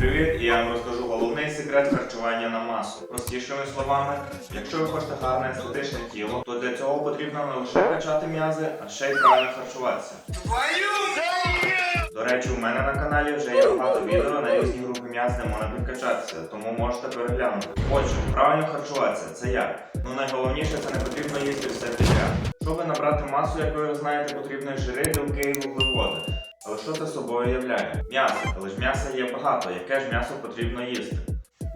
привіт! І я вам розкажу головний секрет харчування на масу. Простішими словами, якщо ви хочете гарне естетичне тіло, то для цього потрібно не лише качати м'язи, а ще й правильно харчуватися. До речі, у мене на каналі вже є багато відео на різні групи м'яз, де можна підкачатися, тому можете переглянути. Отже, правильно харчуватися це як? Ну найголовніше це не потрібно їсти все підряд. Щоб набрати масу, як ви знаєте, потрібно жири, білки і вуглеводи. Що це собою являє? М'ясо, але ж м'яса є багато, яке ж м'ясо потрібно їсти.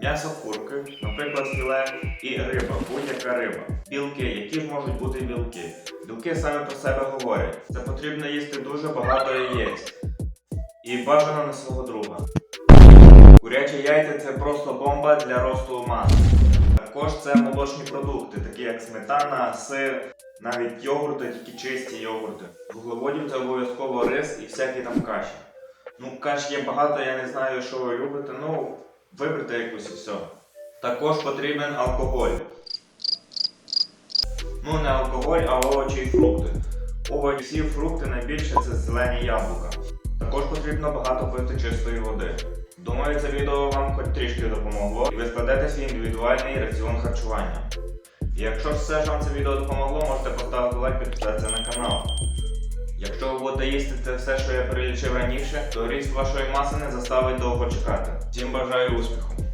М'ясо курки, наприклад, філе і риба, будь-яка риба. Білки, які ж можуть бути білки? Білки саме про себе говорять. Це потрібно їсти дуже багато яєць. І бажано на свого друга. Курячі яйця це просто бомба для росту маси. Також це молочні продукти, такі як сметана, сир, навіть йогурти, тільки чисті йогурти. Вуглеводів це обов'язково рис і всякі там каші. Ну, каш є багато, я не знаю, що ви любите, ну, виберте якусь і все. Також потрібен алкоголь. Ну, не алкоголь, а овочі і фрукти. Овочі і фрукти найбільше це зелені яблука. Також потрібно багато пити чистої води. Думаю, це відео вам хоч трішки допомогло, і ви складете свій індивідуальний раціон харчування. Якщо все ж вам це відео допомогло, можете поставити лайк і підписатися на канал. Якщо ви будете їсти це все, що я перелічив раніше, то ріст вашої маси не заставить довго чекати. Всім бажаю успіху!